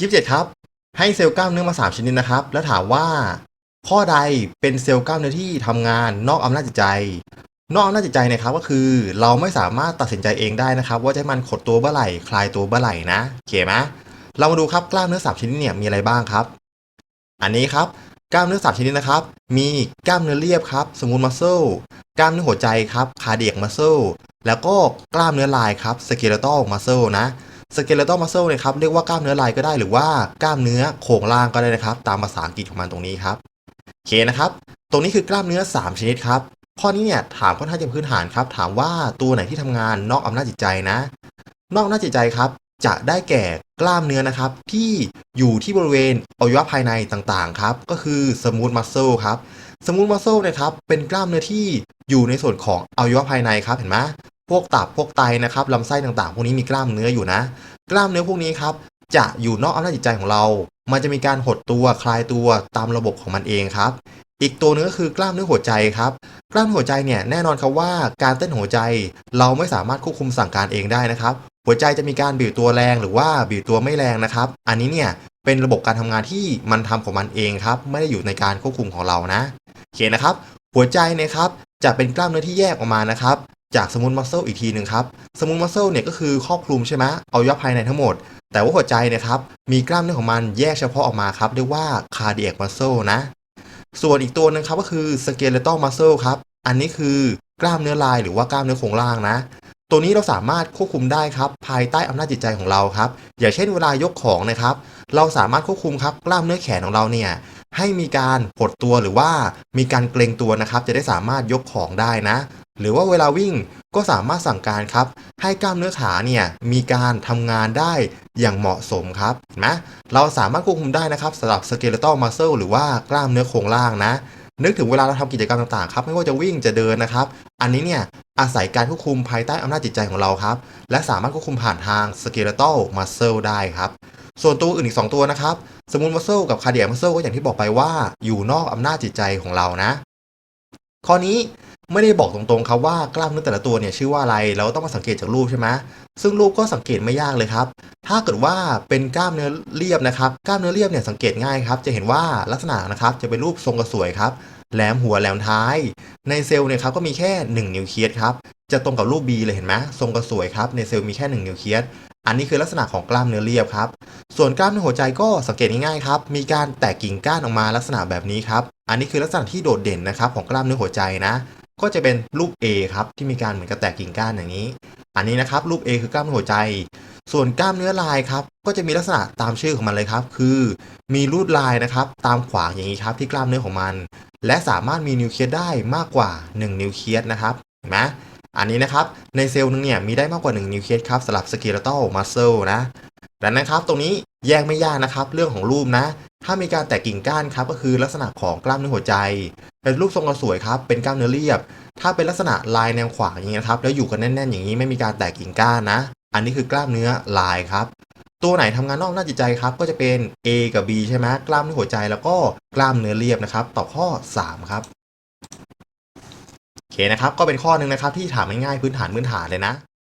ยี่สิบเจ็ดครับ ให้เซลล์กล้ามเนื้อมา 3 ชนิดนะครับ แล้วถามว่า ข้อใดเป็นเซลล์กล้ามเนื้อที่ทำงานนอกอำนาจจิตใจ นอกอำนาจจิตใจนะครับก็คือ เราไม่สามารถตัดสินใจเองได้นะครับ ว่าจะมันขดตัวเมื่อไหร่คลายตัวเมื่อไหร่นะโอเคไหมเรามาดูครับกล้ามเนื้อสามชนิดเนี่ยมีอะไรบ้างครับ อันนี้ครับกล้ามเนื้อสามชนิดนะครับ มีกล้ามเนื้อเรียบครับ สมูทมัสเซลกล้ามเนื้อหัวใจครับคาเดียกมัสเซลแล้วก็กล้ามเนื้อลายครับสเกเลตอลมัสเซลนะ สเกเลตอลมัสเซลเนี่ยครับเรียกว่ากล้ามเนื้อลายก็ได้หรือว่ากล้ามเนื้อโครงล่างก็ได้นะครับ ตามภาษาอังกฤษของมันตรงนี้ครับโอเคนะครับ ตรงนี้คือกล้ามเนื้อ 3 ชนิดครับ ข้อนี้เนี่ยถามค่อนข้างจะพื้นฐานครับ ถามว่าตัวไหนที่ทำงานนอกอำนาจจิตใจนะ นอกอำนาจจิตใจครับ จะได้แก่กล้ามเนื้อนะครับ ที่อยู่ที่บริเวณอวัยวะภายในต่างๆครับ ก็คือสมูทมัสเซลครับสมูทมัสเซลเนี่ยครับเป็นกล้ามเนื้อที่อยู่ในส่วนของอวัยวะภายในครับเห็นไหม พวกตับพวกไตนะครับลำไส้ต่างๆ พวกนี้มีกล้ามเนื้ออยู่นะ กล้ามเนื้อพวกนี้ครับจะอยู่นอกอำนาจจิตใจของเรา มันจะมีการหดตัวคลายตัวตามระบบของมันเองครับ อีกตัวหนึงก็คือกล้ามเนื้อหัวใจครับ กล้ามเนื้อหัวใจเนี่ยแน่นอนครับว่าการเต้นหัวใจเราไม่สามารถควบคุมสั่งการเองได้นะครับ หัวใจจะมีการบีบตัวแรงหรือว่าบีบตัวไม่แรงนะครับ อันนี้เนี่ยเป็นระบบการทำงานที่มันทำของมันเองครับ ไม่ได้อยู่ในการควบคุมของเรานะโอเคนะครับ หัวใจเนี่ยครับจะเป็นกล้ามเนื้อที่แยกออกมานะครับ จากสมูทมัสเซลอีกทีหนึ่งครับสมูทมัสเซลเนี่ยก็คือครอบคลุมใช่ไหมเอายะภายในทั้งหมด แต่ว่าหัวใจนะครับมีกล้ามเนื้อของมันแยกเฉพาะออกมาครับเรียกว่าคาร์ดิ a c มัสเซลนะ ส่วนอีกตัวหนึงครับก็คือสเกเลต a l มัสเซลครับ อันนี้คือกล้ามเนื้อลายหรือว่ากล้ามเนื้อโครงล่างนะ ตัวนี้เราสามารถควบคุมได้ครับภายใต้อำนาจจิตใจของเราครับ อย่างเช่นเวลายกของนะครับ เราสามารถควบคุมครับกล้ามเนื้อแขนของเราเนี่ยให้มีการหดตัวหรือว่ามีการเกรงตัวนะครับ จะได้สามารถยกของได้นะ หรือว่าเวลาวิ่งก็สามารถสั่งการครับ ให้กล้ามเนื้อขาเนี่ยมีการทำงานได้อย่างเหมาะสมครับเห็นไหมเราสามารถควบคุมได้นะครับสำหรับสเกเลต a l มัสเซลหรือว่ากล้ามเนื้อโครงล่างนะ นึกถึงเวลาเราทำกิจกรรมต่างๆครับ ไม่ว่าจะวิ่งจะเดินนะครับ อันนี้เนี่ยอาศัยการควบคุมภายใต้อำนาจจิตใจของเราครับ และสามารถควบคุมผ่านทางสเกเลต a l มัสเซลได้ครับส่วนตัวอื่นอีก 2 ตัวนะครับ สมูทมัสเซลกับคาเดียมัสเซลก็อย่างที่บอกไปว่าอยู่นอกอำนาจจิตใจของเรานะ ข้อนี้ ไม่ได้บอกตรงๆครับว่ากล้ามเนื้อแต่ละตัวเนี่ยชื่อว่าอะไร เราก็ต้องมาสังเกตจากรูปใช่ไหมซึ่งรูปก็สังเกตไม่ยากเลยครับ ถ้าเกิดว่าเป็นกล้ามเนื้อเรียบนะครับ กล้ามเนื้อเรียบเนี่ยสังเกตง่ายครับ จะเห็นว่าลักษณะนะครับจะเป็นรูปทรงกระสวยครับ แหลมหัวแหลมท้าย ในเซลล์เนี่ยครับก็มีแค่ 1 นิวเคลียสครับ จะตรงกับรูป B เลยเห็นไหมทรงกระสวยครับ ในเซลล์มีแค่ 1 นิวเคลียส อันนี้คือลักษณะของกล้ามเนื้อเรียบครับ ส่วนกล้ามเนื้อหัวใจก็สังเกตง่ายๆครับ มีการแตกกิ่งก้านออกมาลักษณะแบบนี้ครับ อันนี้คือลักษณะที่โดดเด่นนะครับของกล้ามเนื้อหัวใจนะ ก็จะเป็นรูป A ครับที่มีการเหมือนกับแตกกิ่งก้านอย่างนี้ อันนี้นะครับรูป A คือกล้ามเนื้อหัวใจ ส่วนกล้ามเนื้อลายครับก็จะมีลักษณะตามชื่อของมันเลยครับ คือ มีรูดลายนะครับตามขวางอย่างนี้ครับที่กล้ามเนื้อของมัน และสามารถมีนิวเคลียสได้มากกว่า 1 นิวเคลียสนะครับเห็นไหมอันนี้นะครับในเซลล์หนึงเนี่ยมีได้มากกว่า 1 นิวเคลียสครับสำหรับสเกเลต a l มัสเซลนะดังนั้นครับตรงนี้แยกไม่ยากนะครับ เรื่องของรูปนะ ถ้ามีการแตกกิ่งก้านครับก็คือลักษณะของกล้ามเนื้อหัวใจ เป็นรูปทรงกระสวยครับเป็นกล้ามเนื้อเรียบ ถ้าเป็นลักษณะลายแนวขวางอย่างนี้นะครับแล้วอยู่กันแน่นๆอย่างนี้ไม่มีการแตกกิ่งก้านนะ อันนี้คือกล้ามเนื้อลายครับ ตัวไหนทำงานนอกหน้าจิตใจครับก็จะเป็น A กับ B ใช่ไหมกล้ามเนื้อหัวใจแล้วก็กล้ามเนื้อเรียบนะครับตอบข้อ 3 ครับโอเคนะครับก็เป็นข้อหนึ่งนะครับที่ถามง่ายๆพื้นฐานพื้นฐานเลยนะ